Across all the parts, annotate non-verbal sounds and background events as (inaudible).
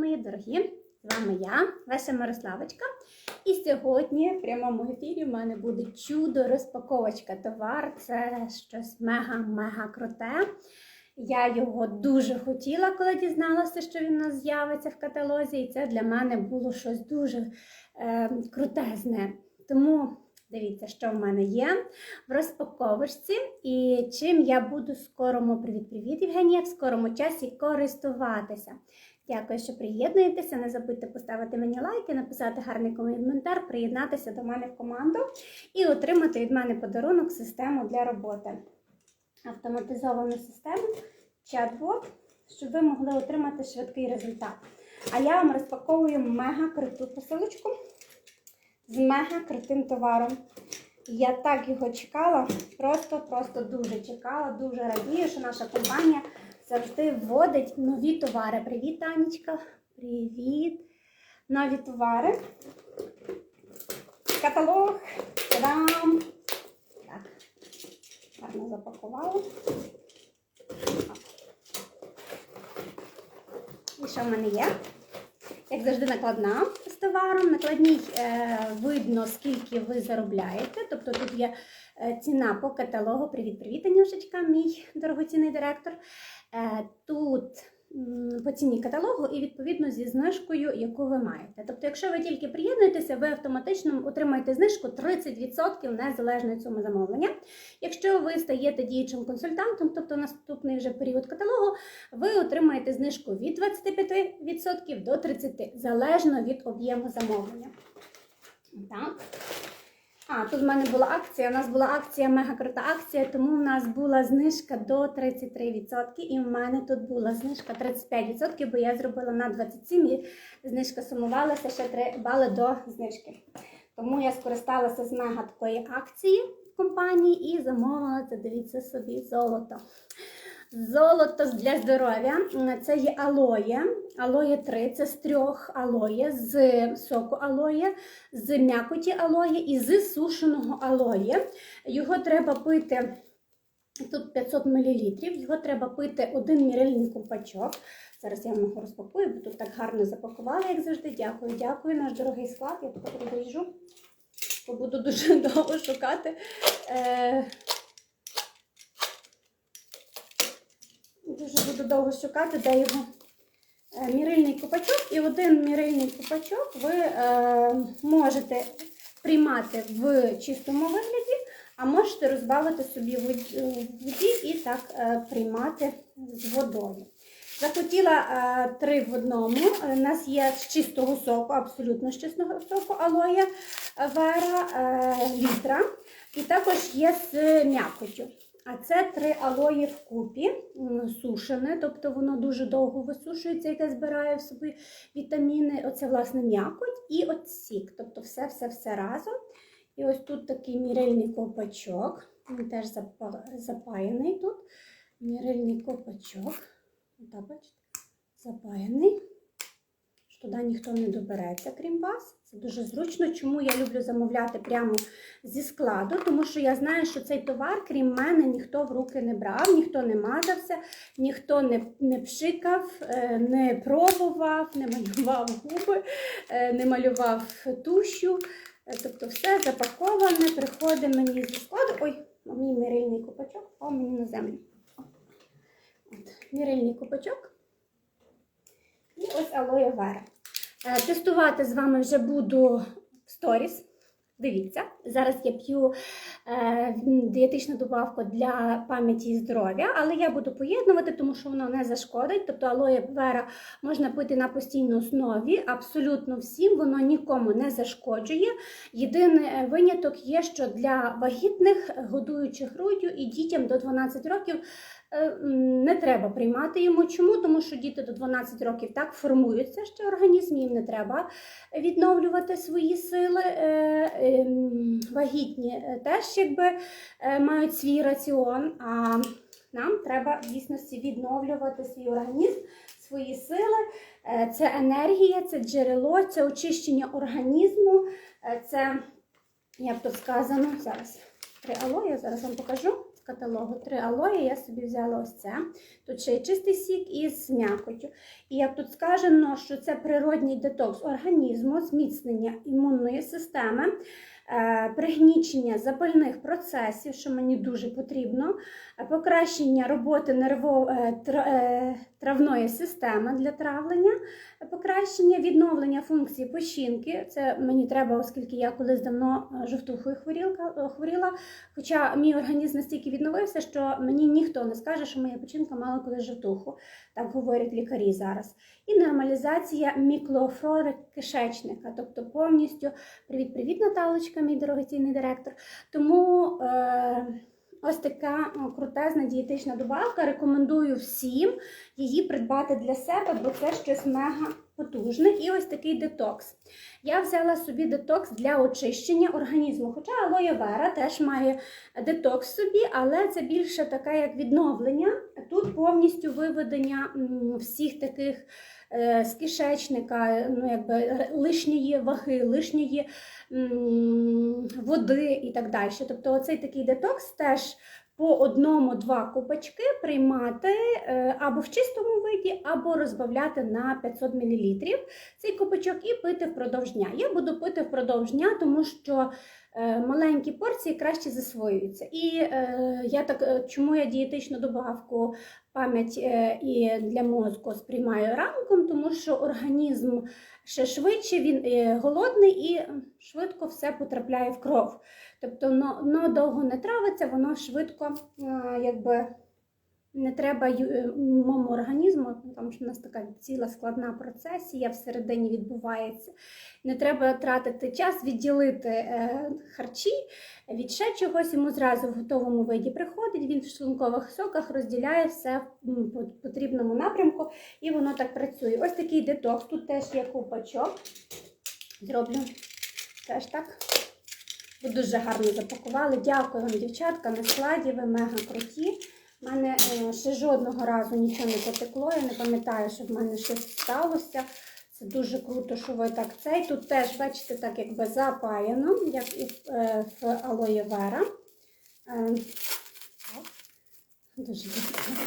мої дорогі! З вами я, ваша Мирославочка. І сьогодні в прямому ефірі в мене буде чудо розпаковочка товар. Це щось мега-мега круте. Я його дуже хотіла, коли дізналася, що він у нас з'явиться в каталозі, і це для мене було щось дуже е, крутезне. Тому дивіться, що в мене є в розпаковочці, і чим я буду в скорому привіт-привіт, Євгенія, в скорому часі користуватися. Дякую, що приєднуєтеся. Не забудьте поставити мені лайки, написати гарний коментар, приєднатися до мене в команду і отримати від мене подарунок систему для роботи. Автоматизовану систему, чат-бот, щоб ви могли отримати швидкий результат. А я вам розпаковую мега круту посилочку з мега крутим товаром. Я так його чекала, просто-просто дуже чекала, дуже радію, що наша компанія завжди вводить нові товари. Привіт, Танечка! Привіт! Нові товари. Каталог. Та-дам! Так, гарно запакувала. І що в мене є? Як завжди, накладна з товаром. Накладній е, видно, скільки ви заробляєте. Тобто тут є е, ціна по каталогу. Привіт-привіт, Анюшечка, мій дорогоцінний директор. Е, тут по ціні каталогу і відповідно зі знижкою, яку ви маєте. Тобто, якщо ви тільки приєднуєтеся, ви автоматично отримаєте знижку 30% незалежно від суми замовлення. Якщо ви стаєте діючим консультантом, тобто наступний вже період каталогу, ви отримаєте знижку від 25% до 30%, залежно від об'єму замовлення. Так. А, тут в мене була акція. У нас була акція, мега крута акція, тому в нас була знижка до 33%, і в мене тут була знижка 35%, бо я зробила на 27 і знижка сумувалася ще 3 бали до знижки. Тому я скористалася з мега такої акції компанії і замовила це, дивіться собі, золото. Золото для здоров'я. Це є алоє. Алоє 3, це з трьох алоє, з соку алоє, з м'якоті алоє і з сушеного алоє. Його треба пити. Тут 500 мл, його треба пити один мірильний купачок. Зараз я вам його розпакую, бо тут так гарно запакували, як завжди. Дякую, дякую. Наш дорогий склад. Я тут розріжу, бо буду дуже (laughs) довго шукати. Е, Дуже буду довго шукати, де його е, мірильний купачок. І один мірильний купачок ви е, можете приймати в чистому вигляді, а можете розбавити собі в воді і так е, приймати з водою. Захотіла е, три в одному. У нас є з чистого соку, абсолютно з чистого соку алоє вера е, літра. І також є з м'якотю. А це три алої вкупі, сушене, тобто воно дуже довго висушується, яке збирає в собі вітаміни. Оце, власне, м'якоть і от сік. Тобто все-все-все разом. І ось тут такий мірильний ковпачок. Він теж запаяний тут. Мірильний бачите, запаяний. Туди ніхто не добереться, крім вас. Це дуже зручно. Чому я люблю замовляти прямо зі складу? Тому що я знаю, що цей товар, крім мене, ніхто в руки не брав, ніхто не мазався, ніхто не не пшикав, не пробував, не малював губи, не малював тущу. Тобто все запаковане, приходить мені зі складу. Ой, мій мірильний купачок впав мені на землю. От, Мірильний купачок. І ось алоє вера. Тестувати з вами вже буду в сторіс. Дивіться, зараз я п'ю е, дієтичну добавку для пам'яті і здоров'я, але я буду поєднувати, тому що воно не зашкодить. Тобто алоє вера можна пити на постійній основі, абсолютно всім, воно нікому не зашкоджує. Єдиний виняток є, що для вагітних, годуючих груддю і дітям до 12 років не треба приймати йому. Чому? Тому що діти до 12 років так формуються, що організм їм не треба відновлювати свої сили. Вагітні теж якби мають свій раціон. А нам треба в дійсності відновлювати свій організм, свої сили. Це енергія, це джерело, це очищення організму, це, як тут сказано, зараз три алоє, зараз вам покажу. Каталогу три алої. Я собі взяла ось це. Тут ще й чистий сік із м'якотю. І як тут сказано, що це природній детокс організму, зміцнення імунної системи. Е, Пригнічення запальних процесів, що мені дуже потрібно, е, покращення роботи нерво, е, тра- травної системи для травлення, покращення відновлення функції печінки. Це мені треба, оскільки я колись давно жовтухою хворіла. Хоча мій організм настільки відновився, що мені ніхто не скаже, що моя печінка мала колись жовтуху. Так говорять лікарі зараз. І нормалізація мікрофлори кишечника, тобто повністю привіт-привіт, Наталочка, мій дорогоцінний директор. Тому е, ось така крутезна дієтична добавка. Рекомендую всім її придбати для себе, бо це щось мега потужне. І ось такий детокс. Я взяла собі детокс для очищення організму. Хоча алоє вера теж має детокс собі, але це більше таке як відновлення. Тут повністю виведення всіх таких е, з кишечника, ну якби лишньої ваги, лишньої води і так далі. Тобто, оцей такий детокс теж. По одному-два купачки приймати е, або в чистому виді, або розбавляти на 500 мл цей купачок і пити впродовж дня. Я буду пити впродовж дня, тому що маленькі порції краще засвоюються. І е, я так, е, чому я дієтичну добавку пам'ять е, і для мозку сприймаю ранком, тому що організм ще швидше, він е, голодний і швидко все потрапляє в кров. Тобто воно, довго не травиться, воно швидко е, якби. Не треба е, моєму організму, тому що в нас така ціла складна процесія всередині відбувається. Не треба тратити час, відділити е, харчі від ще чогось, йому зразу в готовому виді приходить, він в шлункових соках розділяє все в потрібному напрямку, і воно так працює. Ось такий детокс. Тут теж є купачок. Зроблю теж так. Ви дуже гарно запакували. Дякую вам, дівчатка, на складі, ви мега круті. У мене е, ще жодного разу нічого не потекло. Я не пам'ятаю, що в мене щось сталося. Це дуже круто, що ви так цей. Тут теж, бачите, так якби запаяно, як і в, е, алоє вера. Е. Дуже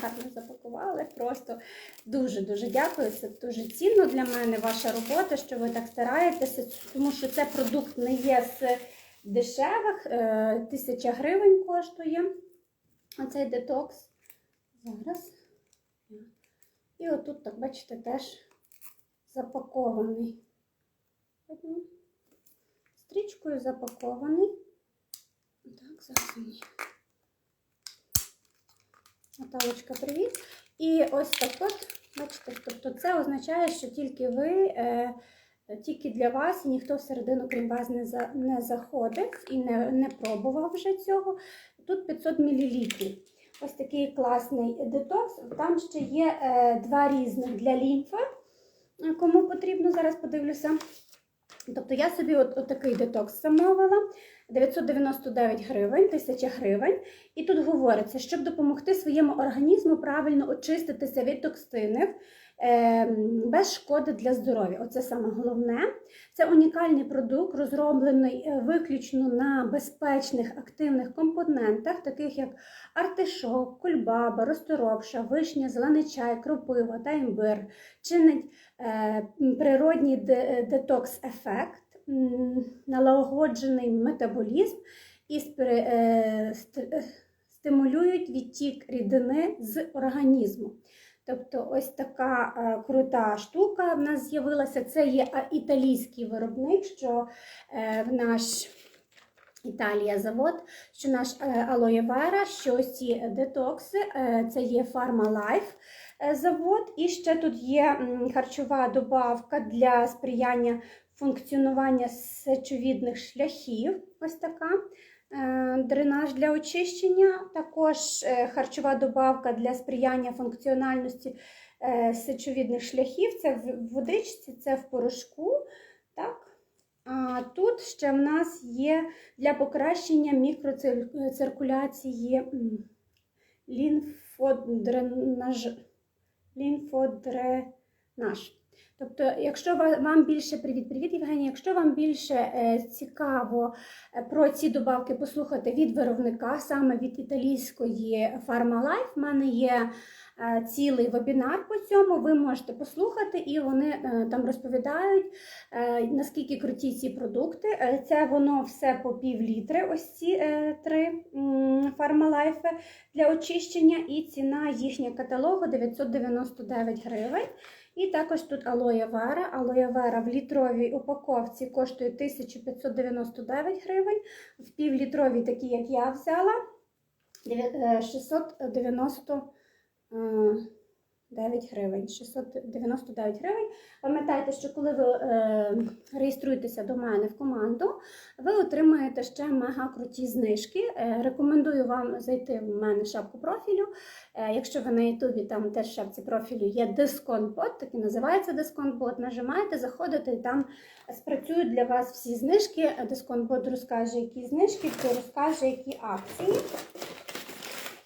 гарно запакували. Просто дуже-дуже дякую. Це дуже цінно для мене ваша робота, що ви так стараєтеся, тому що це продукт не є з дешевих, тисяча гривень коштує. Оцей детокс. Зараз. І отут, так, бачите, теж запакований. Стрічкою запакований. Так, зараз мені. Наталочка, привіт. І ось так от, бачите, тобто це означає, що тільки ви, е, тільки для вас, і ніхто всередину, крім вас, не, за, не заходить і не, не пробував вже цього. Тут 500 мл. Ось такий класний детокс. Там ще є е, два різних для лімфи. Е, Кому потрібно, зараз подивлюся. Тобто я собі от, от такий детокс замовила. 999 гривень, 1000 гривень. І тут говориться, щоб допомогти своєму організму правильно очиститися від токсинів без шкоди для здоров'я. Оце саме головне. Це унікальний продукт, розроблений е, виключно на безпечних активних компонентах, таких як артишок, кульбаба, розторопша, вишня, зелений чай, кропива та імбир. Чинить е, природній детокс-ефект, налагоджений метаболізм і е, е, стимулюють відтік рідини з організму. Тобто ось така е, крута штука в нас з'явилася. Це є італійський виробник, що е, в наш Італія завод, що наш е, алоє вера, що ось ці детокси, е, це є Life е, завод. І ще тут є харчова добавка для сприяння функціонування сечовідних шляхів. Ось така. Е, Дренаж для очищення, також е, харчова добавка для сприяння функціональності е, сечовідних шляхів. Це в водичці, це в порошку. Так? А тут ще в нас є для покращення мікроциркуляції м, лімфодренаж. лімфодренаж. Тобто, якщо вам більше привіт, привіт, Євгенія, якщо вам більше е, цікаво е, про ці добавки послухати від виробника, саме від італійської Pharmalife, в мене є цілий вебінар по цьому. Ви можете послухати, і вони е, там розповідають, е, наскільки круті ці продукти. Е, Це воно все по пів літри, ось ці е, три Pharmalife для очищення, і ціна їхнього каталогу 999 гривень. І також тут алоє вера. Алоє вера в літровій упаковці коштує 1599 гривень, в півлітровій, такі як я взяла, дев'я- е, 699 гривень. 699 гривень. Пам'ятайте, що коли ви е, реєструєтеся до мене в команду, ви отримаєте ще мега круті знижки. Е, рекомендую вам зайти в мене в шапку профілю. Е, Якщо ви на Ютубі, там теж шапці профілю є дисконт-бот, так і називається дисконт-бот. Нажимаєте, заходите і там спрацюють для вас всі знижки. Дисконт-бот розкаже, які знижки, розкаже, які акції.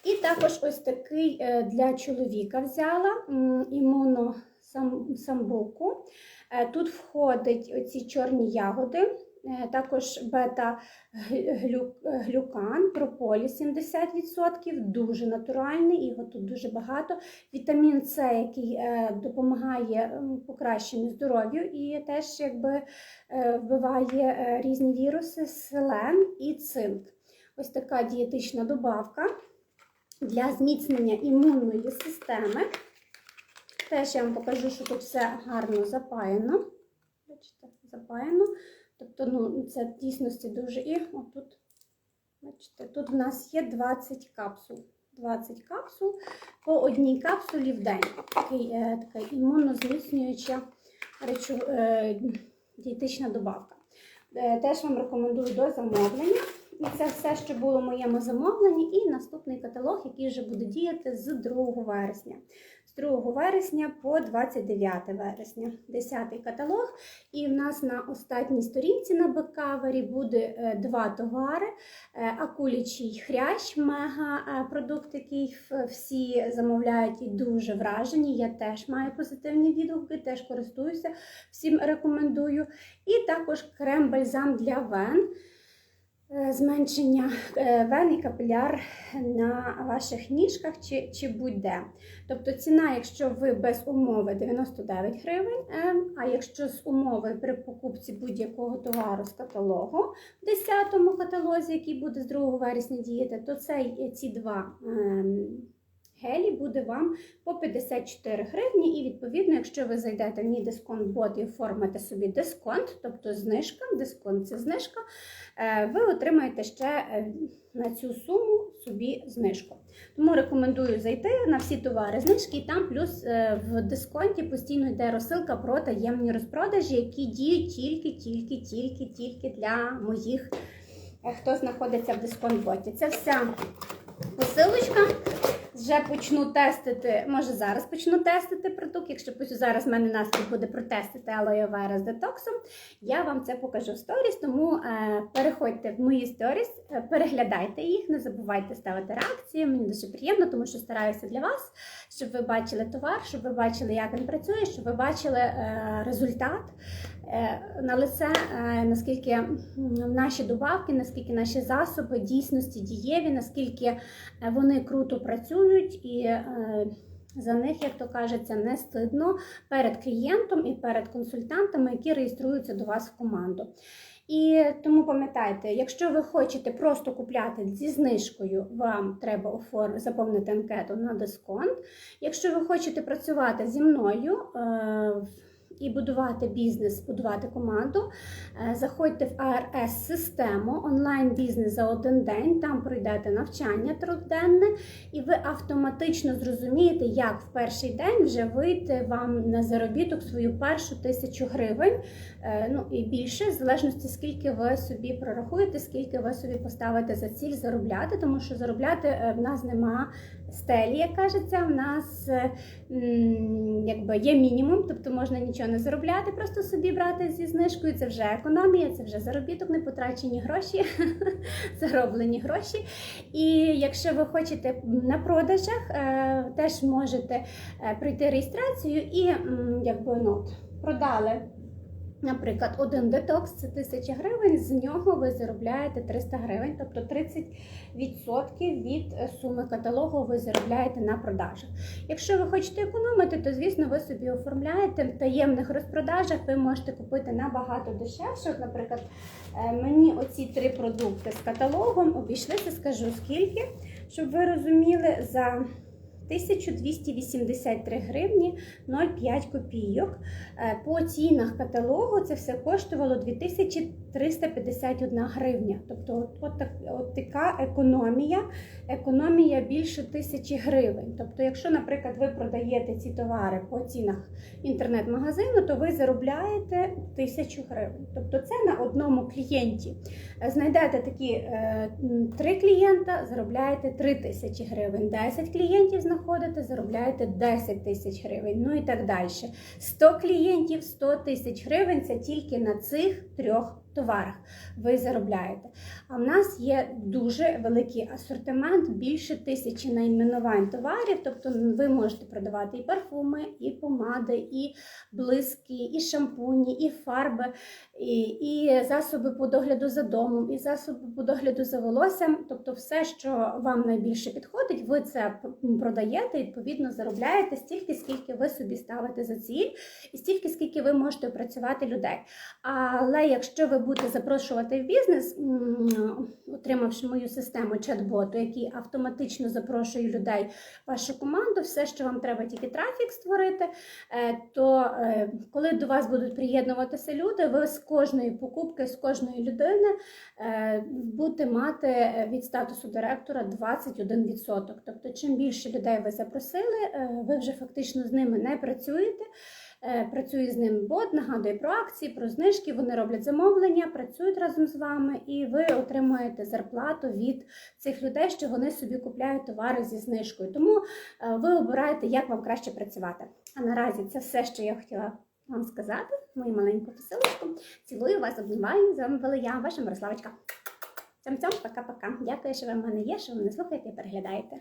І також ось такий е, для чоловіка взяла імуно самбуку. Е, Тут входить оці чорні ягоди, е, також бета-глюкан, прополіс 70%, дуже натуральний, його тут дуже багато. Вітамін С, який допомагає покращенню здоров'ю і теж якби вбиває різні віруси, селен і цинк. Ось така дієтична добавка для зміцнення імунної системи. Теж я вам покажу, що тут все гарно запаяно. Бачите, запаяно. Тобто, ну, це в дійсності дуже і отут, бачите, тут в нас є 20 капсул. 20 капсул по одній капсулі в день. Такий, е, така імунозміцнююча речу, е, дієтична добавка. Е, теж вам рекомендую до замовлення. І це все, що було в моєму замовленні, і наступний каталог, який вже буде діяти з 2 вересня. З 2 вересня по 29 вересня. 10 каталог. І в нас на останній сторінці на беккавері буде е, два товари: Е, акулячий хрящ, мега е, який всі замовляють і дуже вражені. Я теж маю позитивні відгуки, теж користуюся, всім рекомендую. І також крем-бальзам для вен. Е, Зменшення е, вен і капіляр на ваших ніжках чи, чи будь-де. Тобто ціна, якщо ви без умови 99 гривень, е, а якщо з умови при покупці будь-якого товару з каталогу в 10 каталозі, який буде з 2 вересня діяти, то це ці два ем, гелі буде вам по 54 гривні. І відповідно, якщо ви зайдете в мій дисконт-бот і оформите собі дисконт, тобто знижка, дисконт це знижка, е, ви отримаєте ще е, на цю суму собі знижку. Тому рекомендую зайти на всі товари знижки, і там плюс е, в дисконті постійно йде розсилка про таємні розпродажі, які діють тільки, тільки, тільки, тільки для моїх, хто знаходиться в дисконт-боті. Це вся посилочка. Вже почну тестити, може зараз почну тестити продукт. Якщо зараз в мене настрій буде протестити алоє вера з детоксом, я вам це покажу в сторіс. Тому е, переходьте в мої сторіс, е, переглядайте їх, не забувайте ставити реакції. Мені дуже приємно, тому що стараюся для вас, щоб ви бачили товар, щоб ви бачили, як він працює, щоб ви бачили е, результат на лице, е, наскільки наші добавки, наскільки наші засоби дійсності дієві, наскільки е, вони круто працюють і е, за них, як то кажеться, не стидно перед клієнтом і перед консультантами, які реєструються до вас в команду. І тому пам'ятайте, якщо ви хочете просто купляти зі знижкою, вам треба оформ... заповнити анкету на дисконт. Якщо ви хочете працювати зі мною е... і будувати бізнес, будувати команду, е, заходьте в АРС-систему онлайн-бізнес за один день. Там пройдете навчання трьохденне, і ви автоматично зрозумієте, як в перший день вже вийти вам на заробіток свою першу тисячу гривень. Е, ну і більше, в залежності скільки ви собі прорахуєте, скільки ви собі поставите за ціль заробляти, тому що заробляти е, в нас нема стелі, як кажеться, в нас е, якби є мінімум, тобто можна нічого не заробляти, просто собі брати зі знижкою. Це вже економія, це вже заробіток, не потрачені гроші, (laughs) зароблені гроші. І якщо ви хочете на продажах, е, теж можете е, пройти реєстрацію і якби ну, продали. Наприклад, один детокс це 1000 гривень, з нього ви заробляєте 300 гривень, тобто 30% від е, суми каталогу ви заробляєте на продажах. Якщо ви хочете економити, то звісно ви собі оформляєте в таємних розпродажах. Ви можете купити набагато дешевше. Наприклад, е, мені оці три продукти з каталогом обійшлися, скажу скільки, щоб ви розуміли, за 1283 гривні 0,5 копійок. Е, По цінах каталогу це все коштувало 2351 гривня. Тобто, от, от, от така економія, економія більше тисячі гривень. Тобто, якщо, наприклад, ви продаєте ці товари по цінах інтернет-магазину, то ви заробляєте тисячу гривень. Тобто, це на одному клієнті. Е, Знайдете такі е, три клієнта, заробляєте 3 тисячі гривень. 10 клієнтів знаходите, заробляєте 10 тисяч гривень. Ну і так далі. 100 клієнтів, 100 тисяч гривень це тільки на цих трьох товарах ви заробляєте. А в нас є дуже великий асортимент, більше тисячі найменувань товарів. Тобто ви можете продавати і парфуми, і помади, і блиски, і шампуні, і фарби, і, і засоби по догляду за домом, і засоби по догляду за волоссям. Тобто, все, що вам найбільше підходить, ви це продаєте, відповідно заробляєте стільки, скільки ви собі ставите за ціль, і стільки, скільки ви можете працювати людей. Але якщо ви будете запрошувати в бізнес, отримавши мою систему чат-боту, який автоматично запрошує людей в вашу команду, все, що вам треба, тільки трафік створити, е, то е, коли до вас будуть приєднуватися люди, ви з кожної покупки, з кожної людини е, будете мати від статусу директора 21%. Тобто, чим більше людей ви запросили, ви вже фактично з ними не працюєте. Е, Працює з ним бот, нагадує про акції, про знижки. Вони роблять замовлення, працюють разом з вами, і ви отримуєте зарплату від цих людей, що вони собі купляють товари зі знижкою. Тому е, ви обираєте, як вам краще працювати. А наразі це все, що я хотіла вам сказати. Мою маленьку посилочку. Цілую вас, обнімаю. З вами була я, ваша Мирославочка. Цям-цям, пока-пока. Дякую, що ви в мене є, що ви мене слухаєте і переглядаєте.